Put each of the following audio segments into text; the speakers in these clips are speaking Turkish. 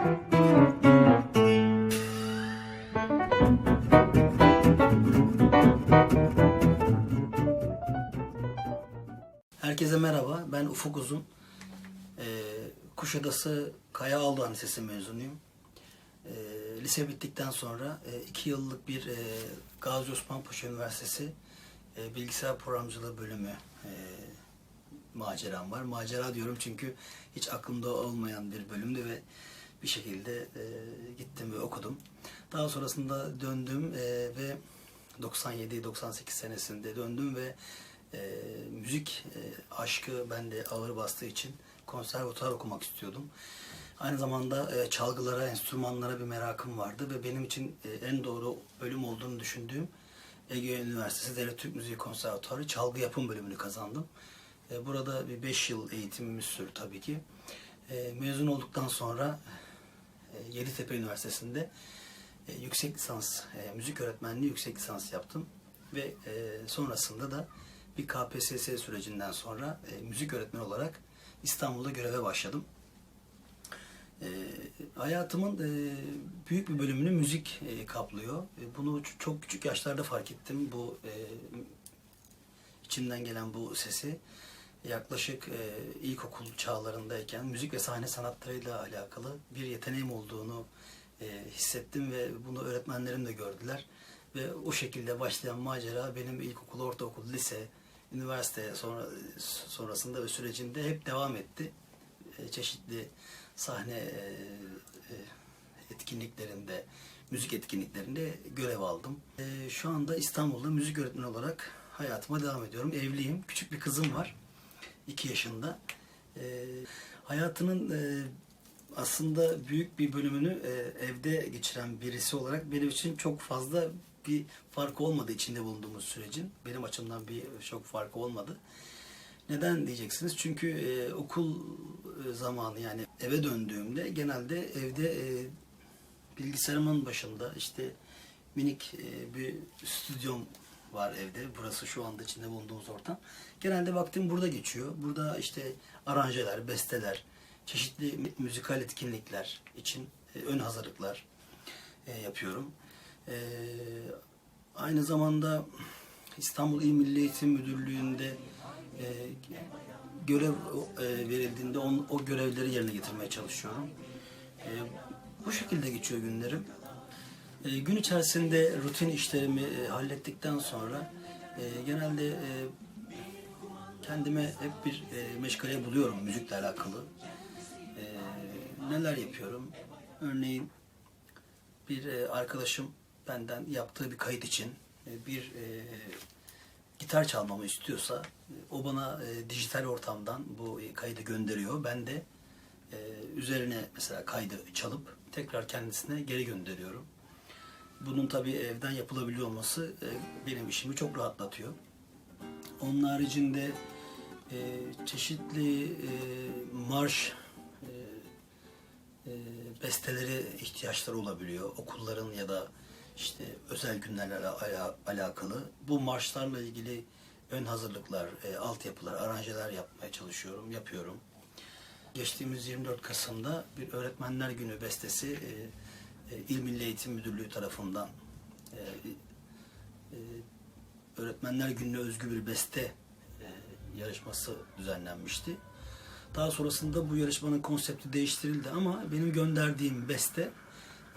Herkese merhaba. Ben Ufuk Uzun. Ee, Kuşadası Kaya Aldoğan Lisesi mezunuyum. Ee, lise bittikten sonra e, iki yıllık bir e, Gazi Osman Paşa Üniversitesi e, Bilgisayar Programcılığı bölümü e, maceram var. Macera diyorum çünkü hiç aklımda olmayan bir bölümdü ve bir şekilde e, gittim ve okudum. Daha sonrasında döndüm e, ve 97-98 senesinde döndüm ve e, müzik e, aşkı bende ağır bastığı için konservatuar okumak istiyordum. Aynı zamanda e, çalgılara, enstrümanlara bir merakım vardı ve benim için e, en doğru bölüm olduğunu düşündüğüm Ege Üniversitesi Devlet Türk Müziği Konservatuarı çalgı yapım bölümünü kazandım. E, burada bir 5 yıl eğitimimiz sürdü tabii ki. E, mezun olduktan sonra Yeditepe Üniversitesi'nde e, yüksek lisans, e, müzik öğretmenliği yüksek lisans yaptım. Ve e, sonrasında da bir KPSS sürecinden sonra e, müzik öğretmeni olarak İstanbul'da göreve başladım. E, hayatımın e, büyük bir bölümünü müzik e, kaplıyor. E, bunu çok küçük yaşlarda fark ettim. Bu e, içimden gelen bu sesi yaklaşık e, ilkokul çağlarındayken müzik ve sahne sanatlarıyla alakalı bir yeteneğim olduğunu e, hissettim ve bunu öğretmenlerim de gördüler. Ve o şekilde başlayan macera benim ilkokul, ortaokul, lise, üniversite sonra sonrasında ve sürecinde hep devam etti. E, çeşitli sahne e, e, etkinliklerinde, müzik etkinliklerinde görev aldım. E, şu anda İstanbul'da müzik öğretmeni olarak hayatıma devam ediyorum. Evliyim, küçük bir kızım var. 2 yaşında. E, hayatının e, aslında büyük bir bölümünü e, evde geçiren birisi olarak benim için çok fazla bir farkı olmadı içinde bulunduğumuz sürecin. Benim açımdan bir çok farkı olmadı. Neden diyeceksiniz? Çünkü e, okul e, zamanı yani eve döndüğümde genelde evde e, bilgisayarımın başında işte minik e, bir stüdyom var evde. Burası şu anda içinde bulunduğumuz ortam. Genelde vaktim burada geçiyor. Burada işte aranjeler, besteler, çeşitli mü- müzikal etkinlikler için e, ön hazırlıklar e, yapıyorum. E, aynı zamanda İstanbul İl Milli Eğitim Müdürlüğü'nde görev verildiğinde o görevleri yerine getirmeye çalışıyorum. Bu şekilde geçiyor günlerim. E, gün içerisinde rutin işlerimi e, hallettikten sonra e, genelde e, kendime hep bir e, meşgale buluyorum müzikle alakalı. E, neler yapıyorum? Örneğin bir e, arkadaşım benden yaptığı bir kayıt için e, bir e, gitar çalmamı istiyorsa e, o bana e, dijital ortamdan bu e, kaydı gönderiyor. Ben de e, üzerine mesela kaydı çalıp tekrar kendisine geri gönderiyorum. Bunun tabii evden yapılabiliyor olması e, benim işimi çok rahatlatıyor. Onun haricinde e, çeşitli e, marş e, e, besteleri ihtiyaçları olabiliyor. Okulların ya da işte özel günlerle ala- alakalı. Bu marşlarla ilgili ön hazırlıklar, e, altyapılar, aranjeler yapmaya çalışıyorum, yapıyorum. Geçtiğimiz 24 Kasım'da bir Öğretmenler Günü bestesi e, İl Milli Eğitim Müdürlüğü tarafından e, e, Öğretmenler Günü'ne özgü bir beste e, yarışması düzenlenmişti. Daha sonrasında bu yarışmanın konsepti değiştirildi ama benim gönderdiğim beste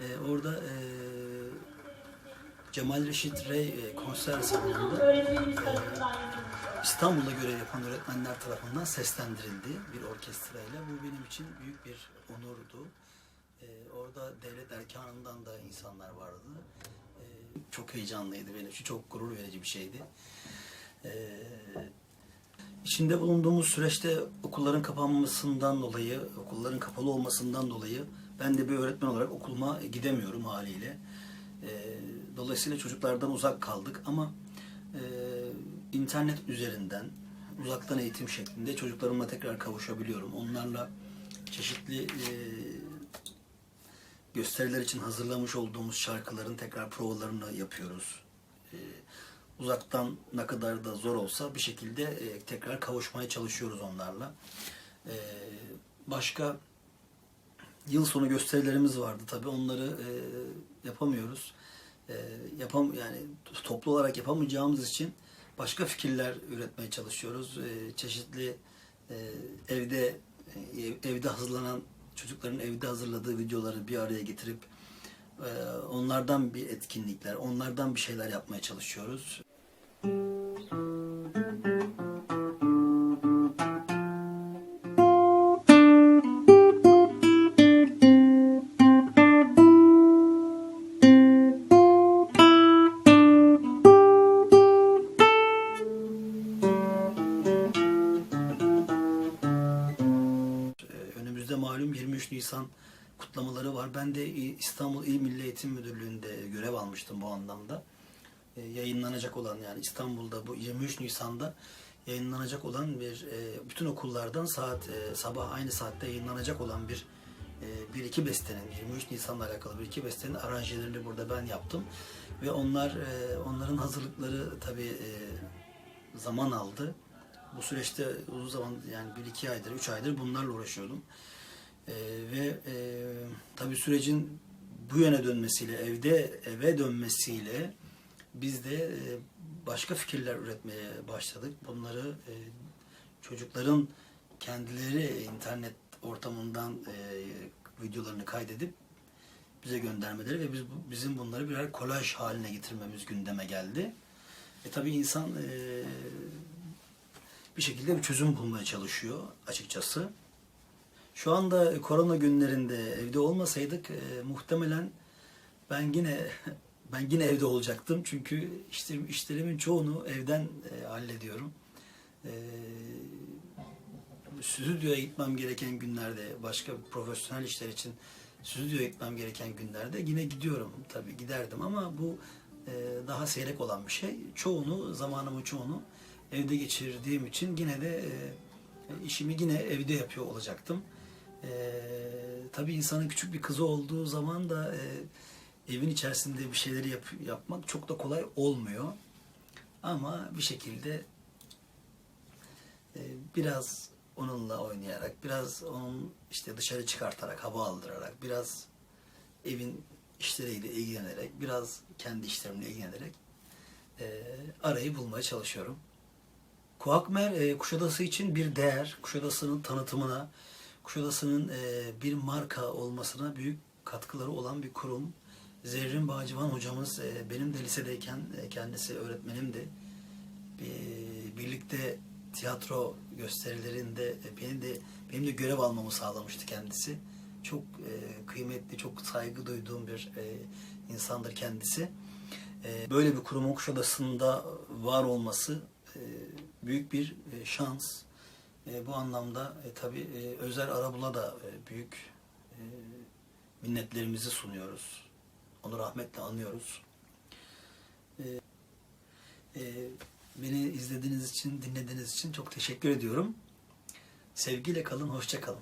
e, orada e, Cemal Reşit Rey e, konser salonunda e, İstanbul'da görev yapan öğretmenler tarafından seslendirildi bir orkestrayla. Bu benim için büyük bir onurdu. E, orada devlet erkanından da insanlar vardı. E, çok heyecanlıydı benim için. Çok gurur verici bir şeydi. E, İçinde bulunduğumuz süreçte okulların kapanmasından dolayı, okulların kapalı olmasından dolayı ben de bir öğretmen olarak okuluma gidemiyorum haliyle. Ee, dolayısıyla çocuklardan uzak kaldık ama e, internet üzerinden uzaktan eğitim şeklinde çocuklarımla tekrar kavuşabiliyorum. Onlarla çeşitli e, gösteriler için hazırlamış olduğumuz şarkıların tekrar provalarını yapıyoruz. E, uzaktan ne kadar da zor olsa bir şekilde e, tekrar kavuşmaya çalışıyoruz onlarla. E, başka yıl sonu gösterilerimiz vardı tabii onları e, yapamıyoruz. E, yapam yani toplu olarak yapamayacağımız için başka fikirler üretmeye çalışıyoruz. Çeşitli e, evde evde hazırlanan çocukların evde hazırladığı videoları bir araya getirip onlardan bir etkinlikler, onlardan bir şeyler yapmaya çalışıyoruz. Malum 23 Nisan kutlamaları var. Ben de İstanbul İl Milli Eğitim Müdürlüğü'nde görev almıştım bu anlamda. Ee, Yayınlanacak olan yani İstanbul'da bu 23 Nisan'da yayınlanacak olan bir e, bütün okullardan saat e, sabah aynı saatte yayınlanacak olan bir e, bir iki bestenin 23 Nisan'la alakalı bir iki bestenin aranjelerini burada ben yaptım ve onlar e, onların hazırlıkları tabii e, zaman aldı. Bu süreçte uzun zaman yani bir iki aydır, üç aydır bunlarla uğraşıyordum. Ee, ve e, tabii sürecin bu yöne dönmesiyle, evde eve dönmesiyle biz de e, başka fikirler üretmeye başladık. Bunları e, çocukların kendileri internet ortamından e, videolarını kaydedip bize göndermeleri ve biz bizim bunları birer kolaj haline getirmemiz gündeme geldi. E tabii insan e, bir şekilde bir çözüm bulmaya çalışıyor açıkçası. Şu anda korona günlerinde evde olmasaydık e, muhtemelen ben yine ben yine evde olacaktım çünkü işte işlerimin çoğunu evden e, hallediyorum. E, stüdyoya gitmem gereken günlerde başka profesyonel işler için stüdyoya gitmem gereken günlerde yine gidiyorum tabii giderdim ama bu e, daha seyrek olan bir şey. Çoğunu zamanımın çoğunu evde geçirdiğim için yine de e, işimi yine evde yapıyor olacaktım. E, tabii insanın küçük bir kızı olduğu zaman da e, evin içerisinde bir şeyleri yap, yapmak çok da kolay olmuyor. Ama bir şekilde e, biraz onunla oynayarak, biraz onun işte dışarı çıkartarak, hava aldırarak, biraz evin işleriyle ilgilenerek, biraz kendi işlerimle ilgilenerek e, arayı bulmaya çalışıyorum. Kuakmer e, Kuşadası için bir değer, Kuşadası'nın tanıtımına, Kuşadası'nın e, bir marka olmasına büyük katkıları olan bir kurum. Zerrin Bağcıvan hocamız e, benim de lisedeyken e, kendisi öğretmenimdi. Bir, birlikte tiyatro gösterilerinde e, benim de benim de görev almamı sağlamıştı kendisi. Çok e, kıymetli, çok saygı duyduğum bir e, insandır kendisi. E, böyle bir kurumun Kuşadası'nda var olması e, büyük bir e, şans. E, bu anlamda e, tabii e, Özer Arabul'a da e, büyük e, minnetlerimizi sunuyoruz. Onu rahmetle anıyoruz. E, e, beni izlediğiniz için, dinlediğiniz için çok teşekkür ediyorum. Sevgiyle kalın, hoşça kalın.